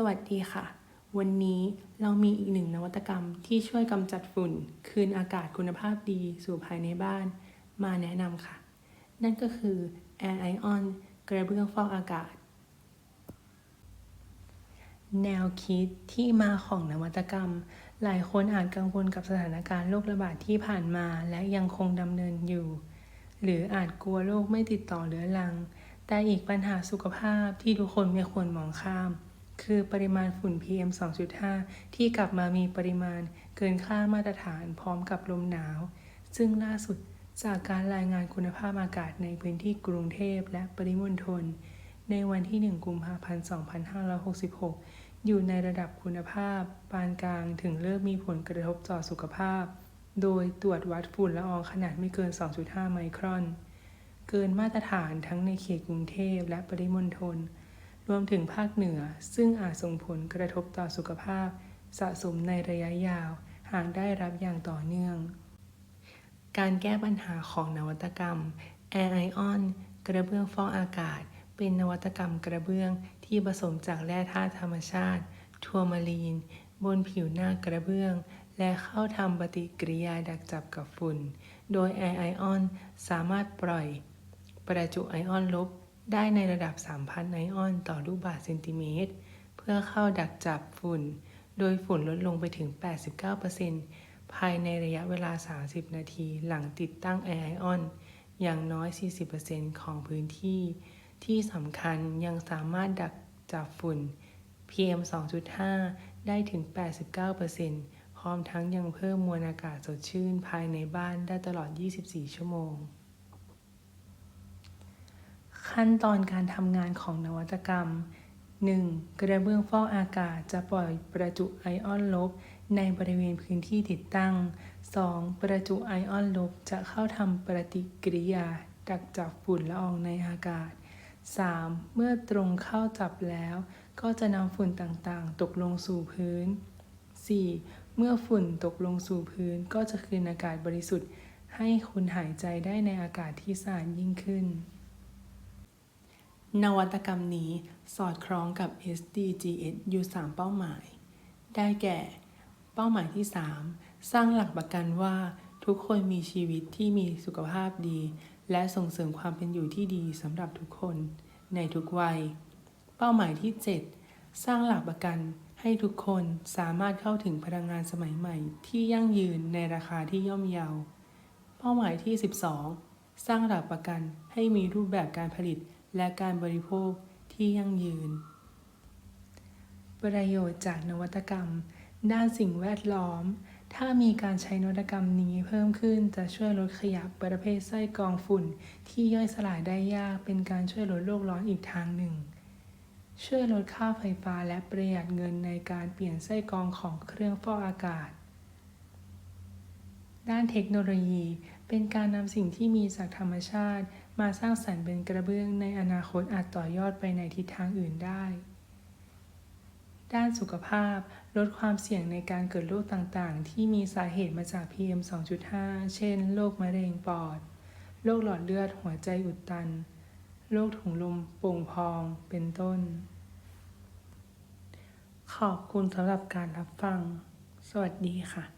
สวัสดีค่ะ วันนี้เรามีอีกหนึ่งนวัตกรรมที่ช่วยกำจัดฝุ่น คืนอากาศคุณภาพดีสู่ภายในบ้าน มาแนะนำค่ะ นั่นก็คือ Air Ion กระเบื้องฟอกอากาศ แนวคิดที่มาของนวัตกรรม หลายคนอาจกังวลกับสถานการณ์โรคระบาดที่ผ่านมาและยังคงดำเนินอยู่ หรืออาจกลัวโรคไม่ติดต่อเรื้อรัง แต่อีกปัญหาสุขภาพที่ทุกคนไม่ควรมองข้าม คือปริมาณฝุ่น PM 2.5 ที่กลับมามีปริมาณเกินค่ามาตรฐานพร้อมกับลมหนาว ซึ่งล่าสุดจากการรายงานคุณภาพอากาศในพื้นที่กรุงเทพและปริมณฑลในวันที่ 1 กุมภาพันธ์ 2566 อยู่ในระดับคุณภาพ ปานกลางถึงเริ่มมีผลกระทบต่อสุขภาพ โดยตรวจวัดฝุ่นละอองขนาดไม่เกิน 2.5 ไมครอน เกินมาตรฐานทั้งในเขตกรุงเทพและปริมณฑล รวมถึงภาคเหนือ ซึ่งอาจส่งผลกระทบต่อสุขภาพ สะสมในระยะยาว หากได้รับอย่างต่อเนื่อง การแก้ปัญหาของนวัตกรรม Air Ion กระเบื้องฟอกอากาศ เป็นนวัตกรรมกระเบื้องที่ผสมจากแร่ธาตุธรรมชาติ ทัวร์มาลีน บนผิวหน้ากระเบื้อง และเข้าทำปฏิกิริยาดักจับกับฝุ่น โดย Air Ion สามารถปล่อย ประจุไอออนลบ ได้ในระดับ 3,000ไอออนต่อลูกบาศก์เซนติเมตร เพื่อเข้าดักจับฝุ่น โดยฝุ่นลดลงไปถึง 89%ภายในระยะเวลา 30 นาทีหลังติดตั้งไอออน อย่างน้อย 40%ของพื้นที่ ที่สำคัญยังสามารถดักจับฝุ่น PM 2.5 ได้ถึง 89%พร้อมทั้งยังเพิ่มมวลอากาศสดชื่นภายในบ้านได้ตลอด 24 ชั่วโมง ขั้นตอนการทำงานของนวัตกรรม 1. กระเบื้องฟอกอากาศจะปล่อยประจุไอออนลบ ในบริเวณพื้นที่ติดตั้ง 2. ประจุไอออนลบจะเข้าทำปฏิกิริยา ดักจับฝุ่นละอองในอากาศ 3. เมื่อตรงเข้าจับแล้ว ก็จะนำฝุ่นต่างๆ ตกลงสู่พื้น 4. เมื่อฝุ่นตกลงสู่พื้นก็จะคืนอากาศบริสุทธิ์ ให้คุณหายใจได้ในอากาศที่สะอาดยิ่งขึ้น นวัตกรรมนี้สอดคล้องกับ SDGs อยู่ 3 เป้าหมาย ได้แก่ เป้าหมายที่ 3 สร้างหลักประกันว่าทุกคนมีชีวิตที่มีสุขภาพดี และส่งเสริมความเป็นอยู่ที่ดีสำหรับทุกคนในทุกวัย เป้าหมายที่ 7 สร้างหลักประกันให้ทุกคนสามารถเข้าถึงพลังงานสมัยใหม่ ที่ยั่งยืนในราคาที่ย่อมเยา เป้าหมายที่ 12 สร้างหลักประกันให้มีรูปแบบการผลิต และการบริโภคที่ยั่งยืน ประโยชน์จากนวัตกรรม ด้านสิ่งแวดล้อม ถ้ามีการใช้นวัตกรรมนี้เพิ่มขึ้นจะช่วยลดขยะประเภทไส้กรองฝุ่น ที่ย่อยสลายได้ยากเป็นการช่วยลดโลกร้อนอีกทางหนึ่ง ช่วยลดค่าไฟฟ้าและประหยัดเงินในการเปลี่ยนไส้กรองของเครื่องฟอกอากาศ ด้านเทคโนโลยี เป็นการนำสิ่งที่มีจากธรรมชาติ มาสร้างสรรค์เป็นกระเบื้องในอนาคตอาจต่อยอดไปในทิศทางอื่นได้ ด้านสุขภาพ ลดความเสี่ยงในการเกิดโรคต่างๆ ที่มีสาเหตุมาจาก PM 2.5 เช่น โรคมะเร็งปอด โรคหลอดเลือดหัวใจอุดตัน โรคถุงลมโป่งพอง เป็นต้น ขอบคุณสำหรับการรับฟัง สวัสดีค่ะ